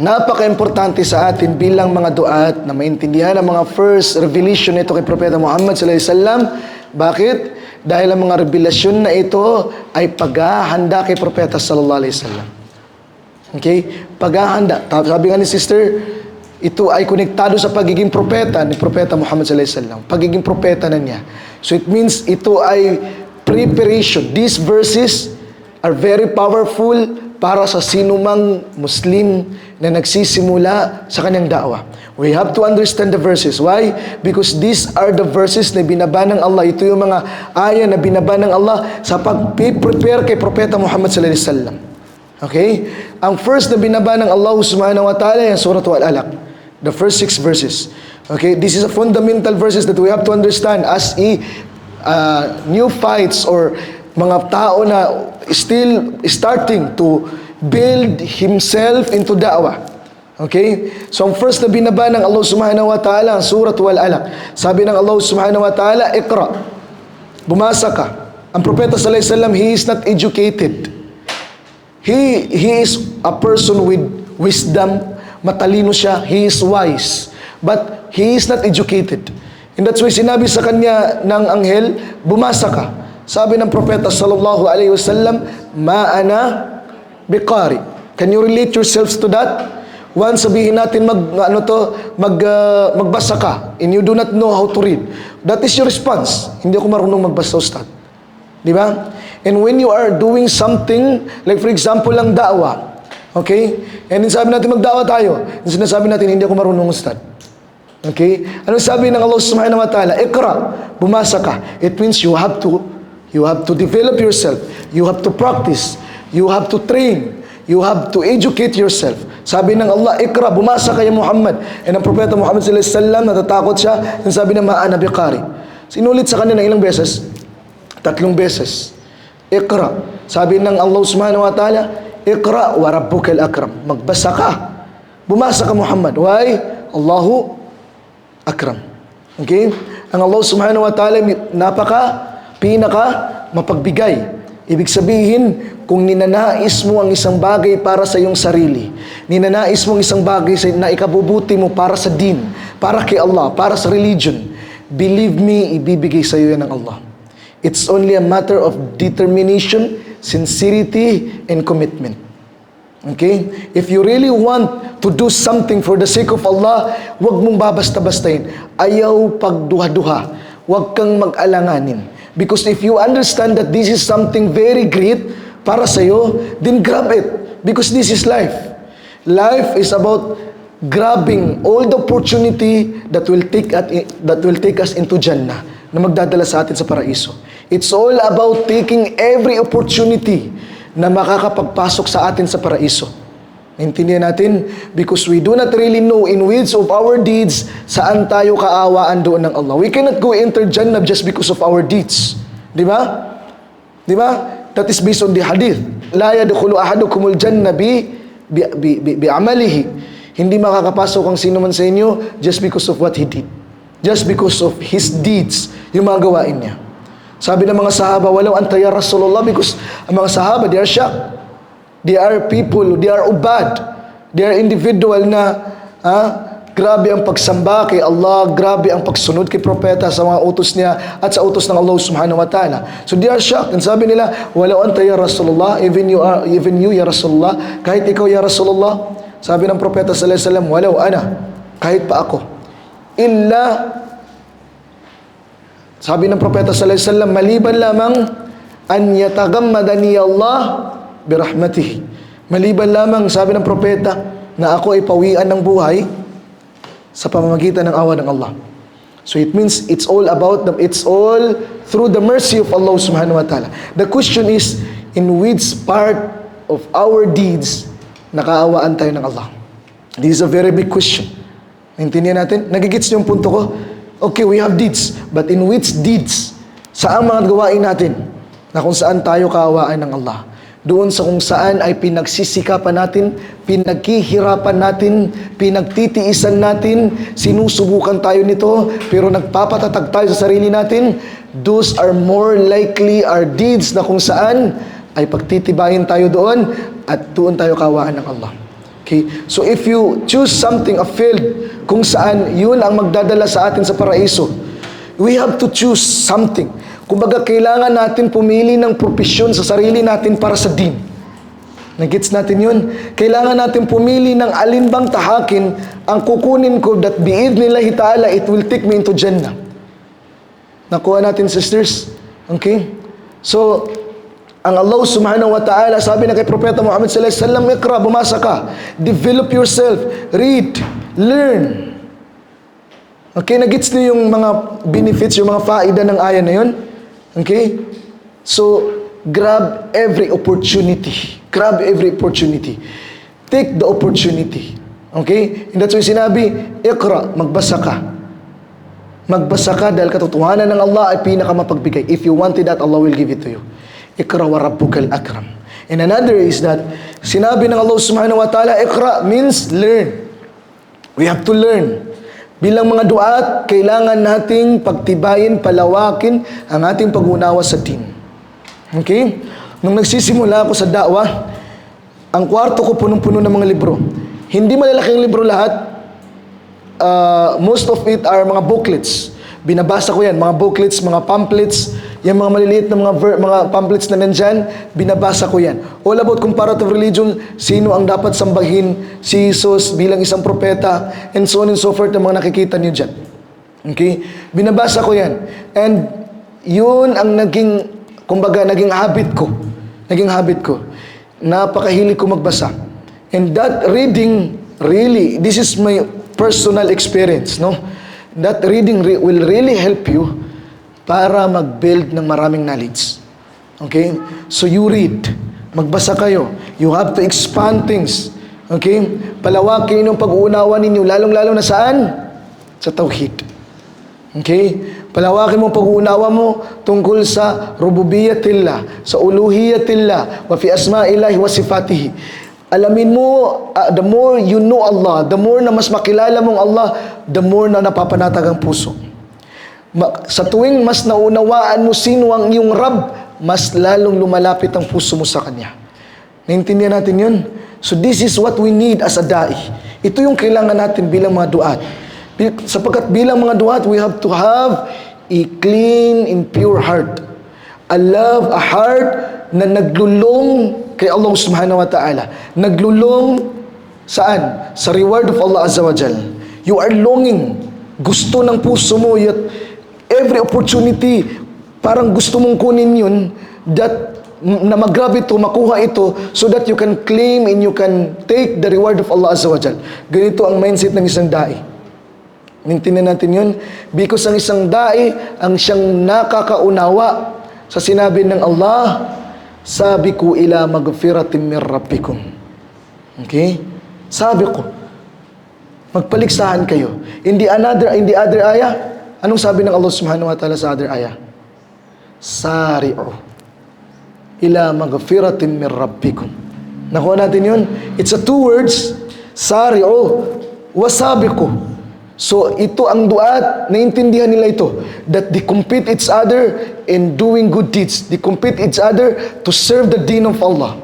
napaka-importante sa atin bilang mga duat na maintindihan ang mga first revelation nito kay Propeta Muhammad sallallahu alaihi wasallam. Bakit? Dahil ang mga revelasyon na ito ay paghahanda kay Propeta sallallahu alaihi wasallam. Okay? Paghahanda. Sabi nga ni sister, ito ay konektado sa pagiging propeta ni Propeta Muhammad sallallahu alaihi wasallam. Pagiging propeta na niya. So it means ito ay preparation. These verses are very powerful para sa sinumang Muslim na nagsisimula sa kanyang da'wah. We have to understand the verses. Why? Because these are the verses na binaba ng Allah. Ito yung mga aya na binaba ng Allah sa pag-prepare kay Propeta Muhammad sallallahu alaihi wasallam. Okay? Ang first na binaba ng Allah subhanahu wa ta'ala yung Surah Al-Alaq. The first six verses. Okay? This is a fundamental verses that we have to understand as a uh, new fights or mga tao na still starting to build himself into da'wah. Okay? So ang first na binaba ng Allah subhanahu wa ta'ala ang Surah Al-Alaq. Sabi ng Allah subhanahu wa ta'ala, Iqra. Bumasa ka. Ang Propeta sallallahu alaihi wasallam, he is not educated. He, he is a person with wisdom, matalino siya, he is wise. But he is not educated. And that's why sinabi sa kanya ng anghel, bumasa ka. Sabi ng propeta sallallahu alaihi wasallam, ma'ana biqari. Can you relate yourselves to that? Once sabihin natin mag ano to, mag uh, magbasa ka and you do not know how to read. That is your response. Hindi ako marunong magbasa, ustad. Di ba? And when you are doing something, like for example, lang da'wa, okay? And sabi natin magdawa tayo. And sinasabi natin, hindi ako marunong ustad. Okay? Ano sabi ng Allah subhanahu wa ta'ala? Ikra, bumasa ka. It means you have to, you have to develop yourself. You have to practice. You have to train. You have to educate yourself. Sabi ng Allah, Ikra, bumasa kay Muhammad. And ang propeta Muhammad sallallahu alaihi wasallam, natatakot siya. And sabi ng ma'ana biqari. Sinulit sa kanya ng ilang beses? Tatlong beses. Iqra. Sabi ng Allah subhanahu wa ta'ala, Iqra wa rabbukal akram. Magbasa ka. Bumasa ka Muhammad. Why? Allahu akram. Okay? Ang Allah subhanahu wa ta'ala napaka, pinaka, mapagbigay. Ibig sabihin, kung ninanais mo ang isang bagay para sa iyong sarili, ninanais mo ang isang bagay na ikabubuti mo para sa din, para kay Allah, para sa religion, believe me, ibibigay sa iyo yan ng Allah. It's only a matter of determination, sincerity, and commitment. Okay? If you really want to do something for the sake of Allah, huwag mong babasta-bastahin. Ayaw pagduha-duha. Huwag kang mag-alanganin. Because if you understand that this is something very great para sa'yo, then grab it. Because this is life. Life is about grabbing all the opportunity that will take at that will take us into Jannah na magdadala sa atin sa paraiso. It's all about taking every opportunity na makakapagpasok sa atin sa paraiso. Intindihan natin because we do not really know in which of our deeds saan tayo kaawaan doon ng Allah. We cannot go enter Jannah just because of our deeds. Di ba? Di ba? That is based on the hadith. La yadkhulu ahadukumul jannah bi bi, bi, bi, bi amalihi. Hindi makakapasok ang sino man sa inyo just because of what he did. Just because of his deeds, yung mga gawain niya. Sabi ng mga sahaba, walau anta ya Rasulullah because ang mga sahaba, they are shocked. They are people, they are ubad. They are individual na ah, grabe ang pagsamba kay Allah, grabe ang pagsunod kay propeta sa mga utos niya at sa utos ng Allah subhanahu wa ta'ala. So they are shocked. And sabi nila, walau anta ya Rasulullah, even you, are, even you ya Rasulullah, kahit ikaw ya Rasulullah, sabi ng propeta sallallahu alaihi wasallam, walau ana, kahit pa ako, illa sabi ng propeta sallallahu alaihi wasallam, maliban lamang an yatagammadani Allah birahmatihi. Maliban lamang sabi ng propeta na ako ay pawian ng buhay sa pamamagitan ng awa ng Allah. So it means it's all about the, it's all through the mercy of Allah subhanahu wa ta'ala. The question is in which part of our deeds nakaawaan tayo ng Allah? This is a very big question. Naintindihan natin? Nagigits niyo yung punto ko? Okay, we have deeds. But in which deeds? Saan mga gawain natin na kung saan tayo kaawaan ng Allah? Doon sa kung saan ay pinagsisikapan natin, pinagkihirapan natin, pinagtitiisan natin, sinusubukan tayo nito, pero nagpapatatag tayo sa sarili natin, those are more likely our deeds na kung saan ay pagtitibayin tayo doon at doon tayo kawaan ng Allah. Okay? So if you choose something, a field, kung saan yun ang magdadala sa atin sa paraiso, we have to choose something. Kumbaga, kailangan natin pumili ng propesyon sa sarili natin para sa din. Nagets natin yun? Kailangan natin pumili ng alin bang tahakin ang kukunin ko that biidnillahi ta'ala, it will take me into Jannah. Nakuha natin, sisters? Okay? So, ang Allah subhanahu wa ta'ala, sabi na kay Propeta Muhammad sallallahu alaihi wasallam, ikra, bumasa ka. Develop yourself. Read. Learn. Okay, nagets niyo yung mga benefits, yung mga faida ng aya na yun? Okay? So, grab every opportunity. Grab every opportunity. Take the opportunity. Okay? And that's why sinabi, ikra, magbasa ka. Magbasa ka dahil katotohanan ng Allah ay pinakamapagbigay. If you wanted that, Allah will give it to you. Ikra wa rabbukal akram. And another is that, sinabi ng Allah subhanahu wa ta'ala, ikra means learn. We have to learn. Bilang mga duat, kailangan nating pagtibayin, palawakin ang ating pag-unawa sa din. Okay? Nung nagsisimula ako sa da'wah, ang kwarto ko punong-puno ng mga libro. Hindi malalaking libro lahat, uh, most of it are mga booklets. Binabasa ko yan, mga booklets, mga pamphlets, yung mga maliliit na mga, ver- mga pamphlets na nandyan, binabasa ko yan. All about comparative religion, sino ang dapat sambahin, si Jesus bilang isang propeta, and so on and so forth, ang mga nakikita niyo dyan. Okay? Binabasa ko yan. And yun ang naging, kumbaga, naging habit ko. Naging habit ko. Napakahilig ko magbasa. And that reading, really, this is my personal experience, no? That reading re- will really help you para mag-build ng maraming knowledge. Okay? So you read. Magbasa kayo. You have to expand things. Okay? Palawakin yung pag-uunawa ninyo, lalong-lalo na saan? Sa tawhid. Okay? Palawakin mo pag-uunawa mo tungkol sa rububiyatillah, sa uluhiyatillah, wa fi asma'illahi wa sifatihi. Alamin mo, uh, the more you know Allah, the more na mas makilala mong Allah, the more na napapanatag ang puso. Sa tuwing mas naunawaan mo sino ang iyong Rab, mas lalong lumalapit ang puso mo sa Kanya. Naintindihan natin yun? So this is what we need as a da'i. Ito yung kailangan natin bilang mga duat. Sapagkat bilang mga duat, we have to have a clean and pure heart. A love, a heart na naglulong kay Allah subhanahu wa ta'ala. Naglulong saan? Sa reward of Allah Azza wa Jal. You are longing. Gusto ng puso mo. Yet every opportunity, parang gusto mong kunin yun that na mag-grab ito, makuha ito so that you can claim and you can take the reward of Allah Azza wa Jal. Ganito ang mindset ng isang da'i. Nintinan natin yun. Because ang isang da'i, ang siyang nakakaunawa sa sinabi ng Allah, sabi ko ila magfiratin min rabbikum. Okay? Sabi ko, magpaligsahan kayo. In the another, in the other ayah, anong sabi ng Allah subhanahu wa ta'ala sa other ayah? Sari'u ila magfiratin min rabbikum. Nakuha natin yun? It's a two words, sari'u wasabiqu. So ito ang duat, naintindihan nila ito, that they compete each other in doing good deeds. They compete each other to serve the deen of Allah.